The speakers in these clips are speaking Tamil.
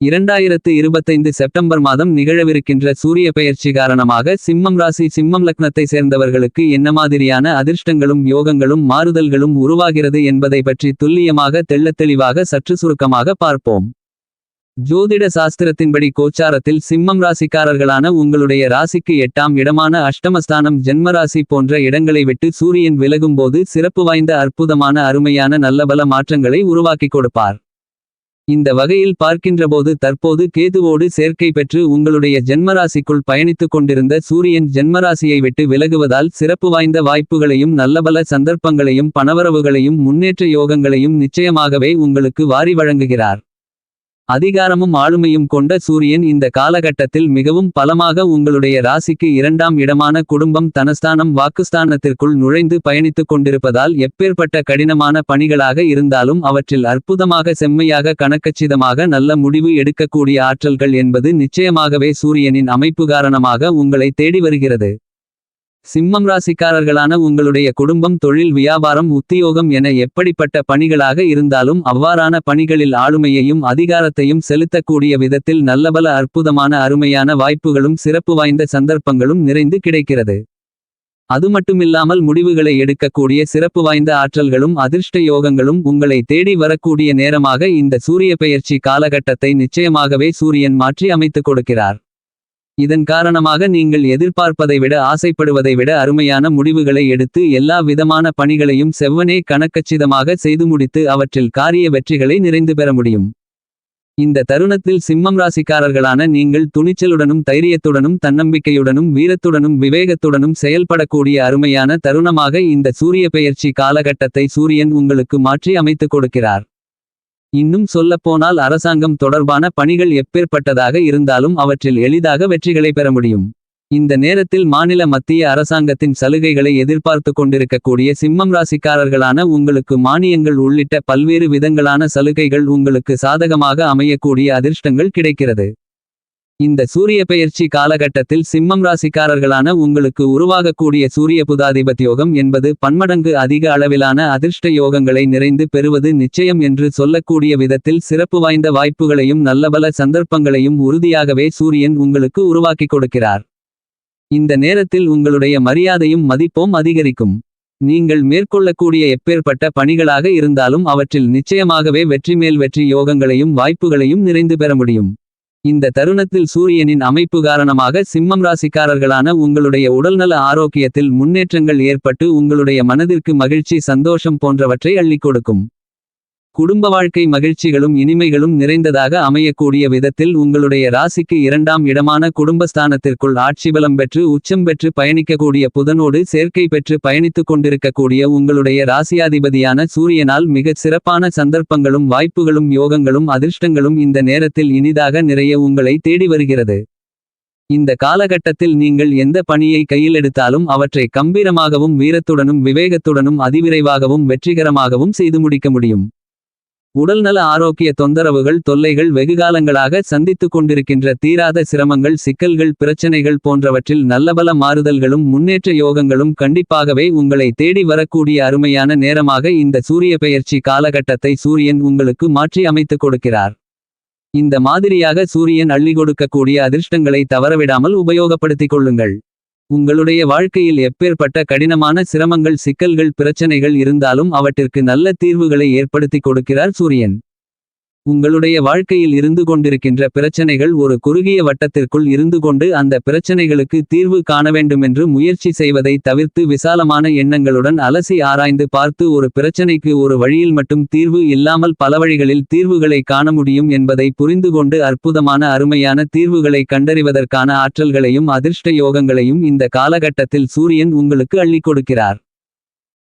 இரண்டாயிரத்து இருபத்தைந்து செப்டம்பர் மாதம் நிகழவிருக்கின்ற சூரிய பெயர்ச்சி காரணமாக சிம்மம் ராசி சிம்மம் லக்னத்தை சேர்ந்தவர்களுக்கு என்ன மாதிரியான அதிர்ஷ்டங்களும் யோகங்களும் மாறுதல்களும் உருவாகிறது என்பதை பற்றி துல்லியமாக தெள்ளத்தெளிவாக சற்று சுருக்கமாக பார்ப்போம். ஜோதிட சாஸ்திரத்தின்படி கோச்சாரத்தில் சிம்மம் ராசிக்காரர்களான உங்களுடைய ராசிக்கு எட்டாம் இடமான அஷ்டமஸ்தானம் ஜென்மராசி போன்ற இடங்களை விட்டு சூரியன் விலகும்போது சிறப்பு வாய்ந்த அற்புதமான அருமையான நல்லபல மாற்றங்களை உருவாக்கிக் கொடுப்பார். இந்த வகையில் பார்க்கின்றபோது தற்போது கேதுவோடு சேர்க்கை பெற்று உங்களுடைய ஜென்மராசிக்குள் பயணித்துக் கொண்டிருந்த சூரியன் ஜென்மராசியை விட்டு விலகுவதால் சிறப்பு வாய்ந்த வாய்ப்புகளையும் நல்லபல சந்தர்ப்பங்களையும் பணவரவுகளையும் முன்னேற்ற யோகங்களையும் நிச்சயமாகவே உங்களுக்கு வாரி வழங்குகிறார். அதிகாரமும் ஆளுமையும் கொண்ட சூரியன் இந்த காலகட்டத்தில் மிகவும் பலமாக உங்களுடைய ராசிக்கு இரண்டாம் இடமான குடும்பம் தனஸ்தானம் வாக்குஸ்தானத்திற்குள் நுழைந்து பயணித்துக் கொண்டிருப்பதால் எப்பேற்பட்ட கடினமான பணிகளாக இருந்தாலும் அவற்றில் அற்புதமாக செம்மையாக கணக்கச்சிதமாக நல்ல முடிவு எடுக்கக்கூடிய ஆற்றல்கள் என்பது நிச்சயமாகவே சூரியனின் அமைப்பு காரணமாக உங்களை தேடி வருகிறது. சிம்மம் ராசிக்காரர்களான உங்களுடைய குடும்பம் தொழில் வியாபாரம் உத்தியோகம் என எப்படிப்பட்ட பணிகளாக இருந்தாலும் அவ்வாறான பணிகளில் ஆளுமையையும் அதிகாரத்தையும் செலுத்தக்கூடிய விதத்தில் நல்லபல அற்புதமான அருமையான வாய்ப்புகளும் சிறப்பு வாய்ந்த சந்தர்ப்பங்களும் நிறைந்து கிடைக்கிறது. அதுமட்டுமில்லாமல் முடிவுகளை எடுக்கக்கூடிய சிறப்பு வாய்ந்த ஆற்றல்களும் அதிர்ஷ்ட யோகங்களும் உங்களை தேடி வரக்கூடிய நேரமாக இந்த சூரிய பெயர்ச்சி காலகட்டத்தை நிச்சயமாகவே சூரியன் மாற்றி அமைத்துக் கொடுக்கிறார். இதன் காரணமாக நீங்கள் எதிர்பார்ப்பதை விட ஆசைப்படுவதை விட அருமையான முடிவுகளை எடுத்து எல்லா விதமான பணிகளையும் செவ்வனே கணக்கச்சிதமாக செய்து முடித்து அவற்றில் காரிய வெற்றிகளை நிறைந்து பெற முடியும். இந்த தருணத்தில் சிம்மம் ராசிக்காரர்களான நீங்கள் துணிச்சலுடனும் தைரியத்துடனும் தன்னம்பிக்கையுடனும் வீரத்துடனும் விவேகத்துடனும் செயல்படக்கூடிய அருமையான தருணமாக இந்த சூரிய பெயர்ச்சி காலகட்டத்தை சூரியன் உங்களுக்கு மாற்றி அமைத்துக் கொடுக்கிறார். இன்னும் சொல்லப்போனால் அரசாங்கம் தொடர்பான பணிகள் எப்பேற்பட்டதாக இருந்தாலும் அவற்றில் எளிதாக வெற்றிகளை பெற முடியும். இந்த நேரத்தில் மாநில மத்திய அரசாங்கத்தின் சலுகைகளை எதிர்பார்த்து கொண்டிருக்கக்கூடிய சிம்மம் ராசிக்காரர்களான உங்களுக்கு மானியங்கள் உள்ளிட்ட பல்வேறு விதங்களான சலுகைகள் உங்களுக்கு சாதகமாக அமையக்கூடிய அதிர்ஷ்டங்கள் கிடைக்கிறது. இந்த சூரிய பெயர்ச்சி காலகட்டத்தில் சிம்மம் ராசிக்காரர்களான உங்களுக்கு உருவாகக்கூடிய சூரிய புதாதிபத் யோகம் என்பது பன்மடங்கு அதிக அளவிலான அதிர்ஷ்ட யோகங்களை நிறைந்து பெறுவது நிச்சயம் என்று சொல்லக்கூடிய விதத்தில் சிறப்பு வாய்ந்த வாய்ப்புகளையும் நல்லபல சந்தர்ப்பங்களையும் உறுதியாகவே சூரியன் உங்களுக்கு உருவாக்கிக் கொடுக்கிறார். இந்த நேரத்தில் உங்களுடைய மரியாதையும் மதிப்பும் அதிகரிக்கும். நீங்கள் மேற்கொள்ளக்கூடிய எப்பேற்பட்ட பணிகளாக இருந்தாலும் அவற்றில் நிச்சயமாகவே வெற்றி மேல் வெற்றி யோகங்களையும் வாய்ப்புகளையும் நிறைந்து பெற முடியும். இந்த தருணத்தில் சூரியனின் அமைப்பு காரணமாக சிம்மம் ராசிக்காரர்களான உங்களுடைய உடல்நல ஆரோக்கியத்தில் முன்னேற்றங்கள் ஏற்பட்டு உங்களுடைய மனதிற்கு மகிழ்ச்சி சந்தோஷம் போன்றவற்றை அள்ளிக் கொடுக்கும். குடும்ப வாழ்க்கை மகிழ்ச்சிகளும் இனிமைகளும் நிறைந்ததாக அமையக்கூடிய விதத்தில் உங்களுடைய ராசிக்கு இரண்டாம் இடமான குடும்பஸ்தானத்திற்குள் ஆட்சிபலம் பெற்று உச்சம் பெற்று பயணிக்கக்கூடிய புதனோடு சேர்க்கை பெற்று பயணித்துக் கொண்டிருக்கக்கூடிய உங்களுடைய ராசியாதிபதியான சூரியனால் மிகச் சிறப்பான சந்தர்ப்பங்களும் வாய்ப்புகளும் யோகங்களும் அதிர்ஷ்டங்களும் இந்த நேரத்தில் இனிதாக நிறைய உங்களை தேடி வருகிறது. இந்த காலகட்டத்தில் நீங்கள் எந்த பணியை கையில் எடுத்தாலும் அவற்றை கம்பீரமாகவும் வீரத்துடனும் விவேகத்துடனும் அதிவிரைவாகவும் வெற்றிகரமாகவும் செய்து முடிக்க முடியும். உடல்நல ஆரோக்கிய தொந்தரவுகள் தொல்லைகள் வெகுகாலங்களாக சந்தித்துக் கொண்டிருக்கின்ற தீராத சிரமங்கள் சிக்கல்கள் பிரச்சனைகள் போன்றவற்றில் நல்லபல மாறுதல்களும் முன்னேற்ற யோகங்களும் கண்டிப்பாகவே உங்களை தேடி வரக்கூடிய அருமையான நேரமாக இந்த சூரிய பெயர்ச்சி காலகட்டத்தை சூரியன் உங்களுக்கு மாற்றி அமைத்துக் கொடுக்கிறார். இந்த மாதிரியாக சூரியன் அள்ளி கொடுக்கக்கூடிய அதிர்ஷ்டங்களை தவறவிடாமல் உபயோகப்படுத்திக் கொள்ளுங்கள். உங்களுடைய வாழ்க்கையில் எப்பேற்பட்ட கடினமான சிரமங்கள் சிக்கல்கள் பிரச்சனைகள் இருந்தாலும் அவற்றிற்கு நல்ல தீர்வுகளை ஏற்படுத்திக் கொடுக்கிறார் சூரியன். உங்களுடைய வாழ்க்கையில் இருந்து கொண்டிருக்கின்ற பிரச்சனைகள் ஒரு குறுகிய வட்டத்திற்குள் இருந்து கொண்டு அந்த பிரச்சனைகளுக்கு தீர்வு காண வேண்டுமென்று முயற்சி செய்வதை தவிர்த்து விசாலமான எண்ணங்களுடன் அலசி ஆராய்ந்து பார்த்து ஒரு பிரச்சனைக்கு ஒரு வழியில் மட்டும் தீர்வு இல்லாமல் பல வழிகளில் தீர்வுகளை காண முடியும் என்பதை புரிந்து கொண்டு அற்புதமான அருமையான தீர்வுகளை கண்டறிவதற்கான ஆற்றல்களையும் அதிர்ஷ்ட யோகங்களையும் இந்த காலகட்டத்தில் சூரியன் உங்களுக்கு அள்ளிக் கொடுக்கிறார்.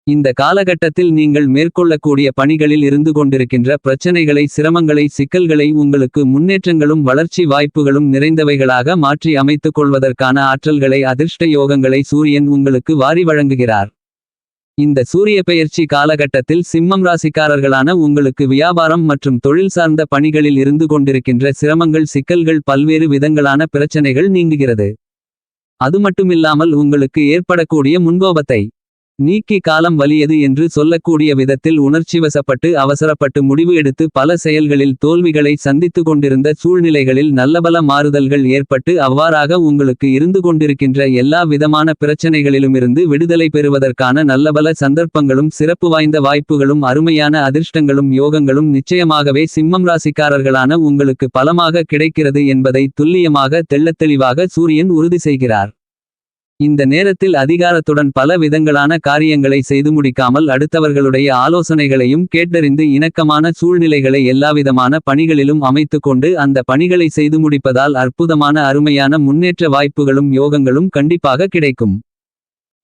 இந்த காலகட்டத்தில் நீங்கள் மேற்கொள்ளக்கூடிய பணிகளில் இருந்து கொண்டிருக்கின்ற பிரச்சனைகளை சிரமங்களை சிக்கல்களை உங்களுக்கு முன்னேற்றங்களும் வளர்ச்சி வாய்ப்புகளும் நிறைந்தவைகளாக மாற்றி அமைத்துக் கொள்வதற்கான ஆற்றல்களை அதிர்ஷ்ட யோகங்களை சூரியன் உங்களுக்கு வாரி வழங்குகிறார். இந்த சூரிய பெயர்ச்சி காலகட்டத்தில் சிம்மம் ராசிக்காரர்களான உங்களுக்கு வியாபாரம் மற்றும் தொழில் சார்ந்த பணிகளில் இருந்து கொண்டிருக்கின்ற சிரமங்கள் சிக்கல்கள் பல்வேறு விதங்களான பிரச்சனைகள் நீங்குகிறது. அது மட்டுமில்லாமல் உங்களுக்கு ஏற்படக்கூடிய முன்கோபத்தை நீக்கி காலம் வலியது என்று சொல்லக்கூடிய விதத்தில் உணர்ச்சிவசப்பட்டு அவசரப்பட்டு முடிவு எடுத்து பல செயல்களில் தோல்விகளை சந்தித்து கொண்டிருந்த சூழ்நிலைகளில் நல்லபல மாறுதல்கள் ஏற்பட்டு அவ்வாறாக உங்களுக்கு இருந்து கொண்டிருக்கின்ற எல்லா விதமான பிரச்சனைகளிலுமிருந்து விடுதலை பெறுவதற்கான நல்லபல சந்தர்ப்பங்களும் சிறப்பு வாய்ந்த வாய்ப்புகளும் அருமையான அதிர்ஷ்டங்களும் யோகங்களும் நிச்சயமாகவே சிம்மம் ராசிக்காரர்களான உங்களுக்கு பலமாக கிடைக்கிறது என்பதை துல்லியமாக தெள்ளத்தெளிவாக சூரியன் உறுதி செய்கிறார். இந்த நேரத்தில் அதிகாரத்துடன் பல விதங்களான காரியங்களை செய்து முடிக்காமல் அடுத்தவர்களுடைய ஆலோசனைகளையும் கேட்டறிந்து இணக்கமான சூழ்நிலைகளை எல்லாவிதமான பணிகளிலும் அமைத்துக்கொண்டு அந்த பணிகளை செய்து முடிப்பதால் அற்புதமான அருமையான முன்னேற்ற வாய்ப்புகளும் யோகங்களும் கண்டிப்பாக கிடைக்கும்.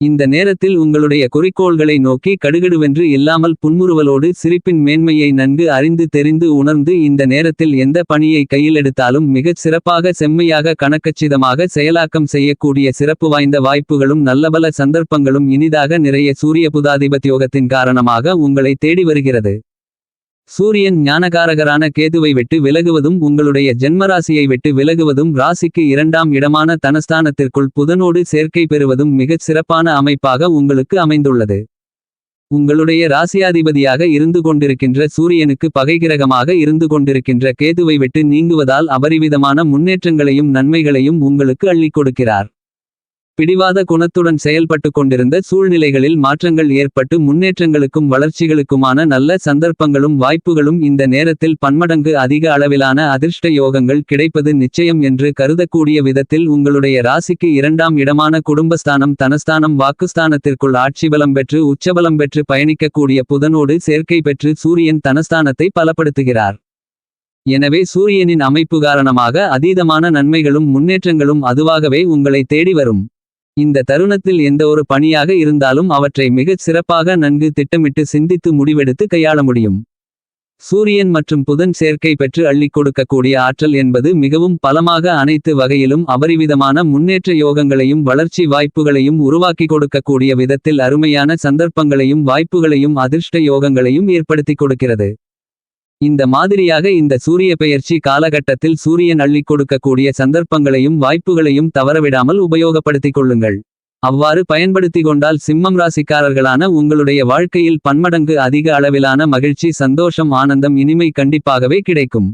இந்த நேரத்தில் உங்களுடைய குறிக்கோள்களை நோக்கி கடுகடுவென்று இல்லாமல் புன்முறுவலோடு சிரிப்பின் மேன்மையை நன்கு அறிந்து தெரிந்து உணர்ந்து இந்த நேரத்தில் எந்த பணியை கையில் எடுத்தாலும் மிகச் சிறப்பாக செம்மையாக கணக்கச்சிதமாக செயலாக்கம் செய்யக்கூடிய சிறப்பு வாய்ந்த வாய்ப்புகளும் நல்லபல சந்தர்ப்பங்களும் இனிதாக நிறைய சூரிய புதாதிபத்தியோகத்தின் காரணமாக உங்களை தேடி வருகிறது. சூரியன் ஞானகாரகரான கேதுவை விட்டு விலகுவதும் உங்களுடைய ஜென்மராசியை விட்டு விலகுவதும் ராசிக்கு இரண்டாம் இடமான தனஸ்தானத்திற்குள் புதனோடு சேர்க்கை பெறுவதும் மிகச் சிறப்பான அமைப்பாக உங்களுக்கு அமைந்துள்ளது. உங்களுடைய ராசியாதிபதியாக இருந்து கொண்டிருக்கின்ற சூரியனுக்கு பகைகிரகமாக இருந்து கொண்டிருக்கின்ற கேதுவை விட்டு நீங்குவதால் அபரிவிதமான முன்னேற்றங்களையும் நன்மைகளையும் உங்களுக்கு அள்ளிக் கொடுக்கிறார். பிடிவாத குணத்துடன் செயல்பட்டு கொண்டிருந்த சூழ்நிலைகளில் மாற்றங்கள் ஏற்பட்டு முன்னேற்றங்களுக்கும் வளர்ச்சிகளுக்குமான நல்ல சந்தர்ப்பங்களும் வாய்ப்புகளும் இந்த நேரத்தில் பன்மடங்கு அதிக அளவிலான அதிர்ஷ்ட யோகங்கள் கிடைப்பது நிச்சயம் என்று கருதக்கூடிய விதத்தில் உங்களுடைய ராசிக்கு இரண்டாம் இடமான குடும்பஸ்தானம் தனஸ்தானம் வாக்குஸ்தானத்திற்குள் ஆட்சிபலம் பெற்று உச்சபலம் பெற்று பயணிக்கக்கூடிய புதனோடு சேர்க்கை பெற்று சூரியன் தனஸ்தானத்தை பலப்படுத்துகிறார். எனவே சூரியனின் அமைப்பு காரணமாக அதீதமான நன்மைகளும் முன்னேற்றங்களும் அதுவாகவே உங்களை தேடி வரும். இந்த தருணத்தில் எந்த ஒரு பணியாக இருந்தாலும் அவற்றை மிகச் சிறப்பாக நன்கு திட்டமிட்டு சிந்தித்து முடிவெடுத்து கையாள முடியும். சூரியன் மற்றும் புதன் சேர்க்கை பெற்று அள்ளி கொடுக்கக்கூடிய ஆற்றல் என்பது மிகவும் பலமாக அனைத்து வகையிலும் அபரிவிதமான முன்னேற்ற யோகங்களையும் வளர்ச்சி வாய்ப்புகளையும் உருவாக்கி கொடுக்கக்கூடிய விதத்தில் அருமையான சந்தர்ப்பங்களையும் வாய்ப்புகளையும் அதிர்ஷ்ட யோகங்களையும் ஏற்படுத்திக் கொடுக்கிறது. இந்த மாதிரியாக இந்த சூரிய பெயர்ச்சி காலகட்டத்தில் சூரியன் அள்ளிக் கொடுக்கக்கூடிய சந்தர்ப்பங்களையும் வாய்ப்புகளையும் தவறவிடாமல் உபயோகப்படுத்திக் கொள்ளுங்கள். அவ்வாறு பயன்படுத்தி கொண்டால் சிம்மம் ராசிக்காரர்களான உங்களுடைய வாழ்க்கையில் பன்மடங்கு அதிக அளவிலான மகிழ்ச்சி சந்தோஷம் ஆனந்தம் இனிமை கண்டிப்பாகவே கிடைக்கும்.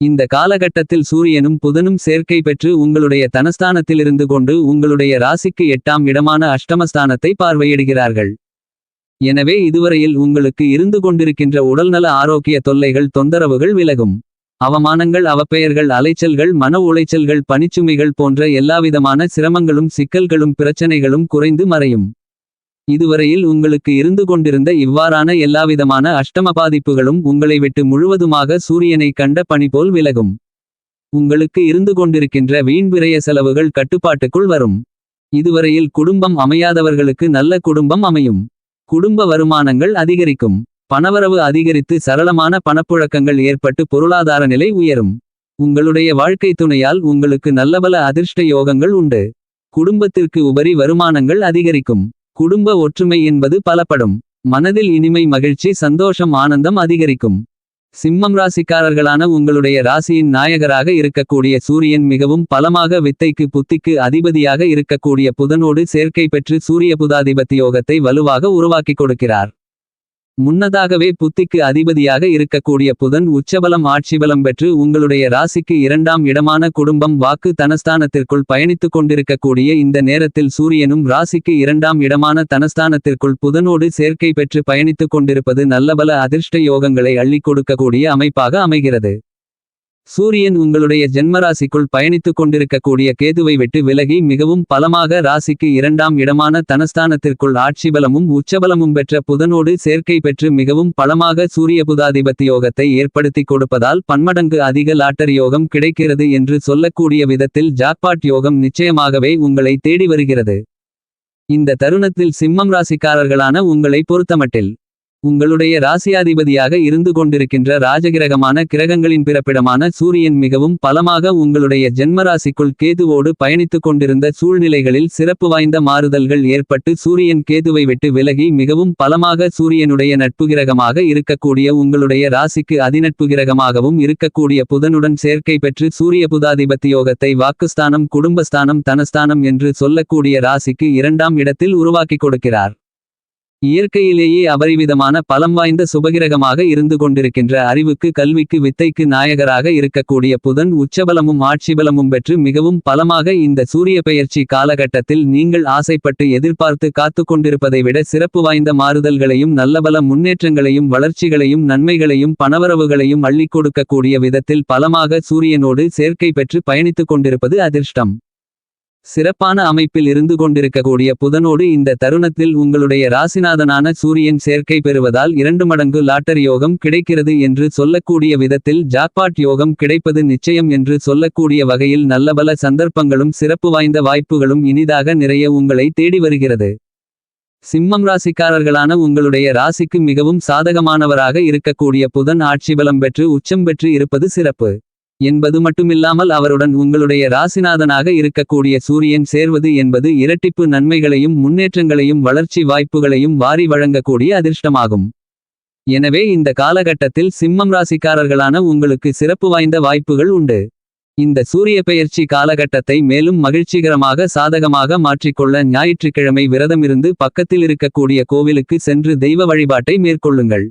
இந்த காலகட்டத்தில் சூரியனும் புதனும் சேர்க்கை பெற்று உங்களுடைய தனஸ்தானத்திலிருந்து கொண்டு உங்களுடைய ராசிக்கு எட்டாம் இடமான அஷ்டமஸ்தானத்தை பார்வையிடுகிறார்கள். எனவே இதுவரையில் உங்களுக்கு இருந்து கொண்டிருக்கின்ற உடல்நல ஆரோக்கிய தொல்லைகள் தொந்தரவுகள் விலகும். அவமானங்கள் அவப்பெயர்கள் அலைச்சல்கள் மன உளைச்சல்கள் பணிச்சுமைகள் போன்ற எல்லாவிதமான சிரமங்களும் சிக்கல்களும் பிரச்சனைகளும் குறைந்து மறையும். இதுவரையில் உங்களுக்கு இருந்து கொண்டிருந்த இவ்வாறான எல்லாவிதமான அஷ்டம பாதிப்புகளும் உங்களை விட்டு முழுவதுமாக சூரியனை கண்ட பணி போல் விலகும். உங்களுக்கு இருந்து கொண்டிருக்கின்ற வீண் விரய செலவுகள் கட்டுப்பாட்டுக்குள் வரும். இதுவரையில் குடும்பம் அமையாதவர்களுக்கு நல்ல குடும்பம் அமையும். குடும்ப வருமானங்கள் அதிகரிக்கும். பணவரவு அதிகரித்து சரளமான பணப்புழக்கங்கள் ஏற்பட்டு பொருளாதார நிலை உயரும். உங்களுடைய வாழ்க்கை துணையால் உங்களுக்கு நல்லபல அதிர்ஷ்ட யோகங்கள் உண்டு. குடும்பத்திற்கு உபரி வருமானங்கள் அதிகரிக்கும். குடும்ப ஒற்றுமை என்பது பலப்படும். மனதில் இனிமை மகிழ்ச்சி சந்தோஷம் ஆனந்தம் அதிகரிக்கும். சிம்மம் ராசிக்காரர்களான உங்களுடைய ராசியின் நாயகராக இருக்கக்கூடிய சூரியன் மிகவும் பலமாக வித்தைக்கு புத்திக்கு அதிபதியாக இருக்கக்கூடிய புதனோடு சேர்க்கை பெற்று சூரிய புதாதிபத்தியோகத்தை வலுவாக உருவாக்கிக் கொடுக்கிறார். முன்னதாகவே புத்திக்கு அதிபதியாக இருக்கக்கூடிய புதன் உச்சபலம் ஆட்சிபலம் பெற்று உங்களுடைய ராசிக்கு இரண்டாம் இடமான குடும்பம் வாக்கு தனஸ்தானத்திற்குள் பயணித்துக் கொண்டிருக்கக்கூடிய இந்த நேரத்தில் சூரியனும் ராசிக்கு இரண்டாம் இடமான தனஸ்தானத்திற்குள் புதனோடு சேர்க்கை பெற்று பயணித்துக் கொண்டிருப்பது நல்லபல அதிர்ஷ்ட யோகங்களை அள்ளிக் கொடுக்கக்கூடிய அமைப்பாக அமைகிறது. சூரியன் உங்களுடைய ஜென்மராசிக்குள் பயணித்துக் கொண்டிருக்கக்கூடிய கேதுவை விட்டு விலகி மிகவும் பலமாக ராசிக்கு இரண்டாம் இடமான தனஸ்தானத்திற்குள் ஆட்சிபலமும் உச்சபலமும் பெற்ற புதனோடு சேர்க்கை பெற்று மிகவும் பலமாக சூரிய புதாதிபத்தியோகத்தை ஏற்படுத்தி கொடுப்பதால் பன்மடங்கு அதிக லாட்டரி யோகம் கிடைக்கிறது என்று சொல்லக்கூடிய விதத்தில் ஜாக்பாட் யோகம் நிச்சயமாகவே உங்களை தேடி வருகிறது. இந்த தருணத்தில் சிம்மம் ராசிக்காரர்களான உங்களை பொறுத்தமட்டில் உங்களுடைய ராசியாதிபதியாக இருந்து கொண்டிருக்கின்ற ராஜகிரகமான கிரகங்களின் பிறப்பிடமான சூரியன் மிகவும் பலமாக உங்களுடைய ஜென்மராசிக்குள் கேதுவோடு பயணித்துக் கொண்டிருந்த சூழ்நிலைகளில் சிறப்பு வாய்ந்த மாறுதல்கள் ஏற்பட்டு சூரியன் கேதுவை விட்டு விலகி மிகவும் பலமாக சூரியனுடைய நட்பு கிரகமாக இருக்கக்கூடிய உங்களுடைய ராசிக்கு அதிநட்பு கிரகமாகவும் இருக்கக்கூடிய புதனுடன் சேர்க்கை பெற்று சூரிய புதாதிபத்தியோகத்தை வாக்குஸ்தானம் குடும்பஸ்தானம் தனஸ்தானம் என்று சொல்லக்கூடிய ராசிக்கு இரண்டாம் இடத்தில் உருவாக்கி கொடுக்கிறார். இயற்கையிலேயே அபரிவிதமான பலம் வாய்ந்த சுபகிரகமாக இருந்து கொண்டிருக்கின்ற அறிவுக்கு கல்விக்கு வித்தைக்கு நாயகராக இருக்கக்கூடிய புதன் உச்சபலமும் ஆட்சிபலமும் பெற்று மிகவும் பலமாக இந்த சூரிய பெயர்ச்சி காலகட்டத்தில் நீங்கள் ஆசைப்பட்டு எதிர்பார்த்து காத்து கொண்டிருப்பதை விட சிறப்பு வாய்ந்த மாறுதல்களையும் நல்லபல முன்னேற்றங்களையும் வளர்ச்சிகளையும் நன்மைகளையும் பணவரவுகளையும் அள்ளிக் கொடுக்கக்கூடிய விதத்தில் பலமாக சூரியனோடு சேர்க்கை பெற்று பயணித்துக் கொண்டிருப்பது அதிர்ஷ்டம். சிறப்பான அமைப்பில் இருந்து கொண்டிருக்கக்கூடிய புதனோடு இந்த தருணத்தில் உங்களுடைய ராசிநாதனான சூரியன் சேர்க்கை பெறுவதால் இரண்டு மடங்கு லாட்டரி யோகம் கிடைக்கிறது என்று சொல்லக்கூடிய விதத்தில் ஜாக்பாட் யோகம் கிடைப்பது நிச்சயம் என்று சொல்லக்கூடிய வகையில் நல்லபல சந்தர்ப்பங்களும் சிறப்பு வாய்ந்த வாய்ப்புகளும் இனிதாக நிறைய உங்களை தேடி வருகிறது. சிம்மம் ராசிக்காரர்களான உங்களுடைய ராசிக்கு மிகவும் சாதகமானவராக இருக்கக்கூடிய புதன் ஆட்சிபலம் பெற்று உச்சம் பெற்று இருப்பது சிறப்பு. என்பது மட்டுமில்லாமல் அவருடன் உங்களுடைய ராசிநாதனாக இருக்கக்கூடிய சூரியன் சேர்வது என்பது இரட்டிப்பு நன்மைகளையும் முன்னேற்றங்களையும் வளர்ச்சி வாய்ப்புகளையும் வாரி வழங்கக்கூடிய அதிர்ஷ்டமாகும். எனவே இந்த காலகட்டத்தில் சிம்மம் ராசிக்காரர்களான உங்களுக்கு சிறப்பு வாய்ந்த வாய்ப்புகள் உண்டு. இந்த சூரிய பெயர்ச்சி காலகட்டத்தை மேலும் மகிழ்ச்சிகரமாக சாதகமாக மாற்றிக்கொள்ள ஞாயிற்றுக்கிழமை விரதமிருந்து பக்கத்தில் இருக்கக்கூடிய கோவிலுக்கு சென்று தெய்வ வழிபாட்டை மேற்கொள்ளுங்கள்.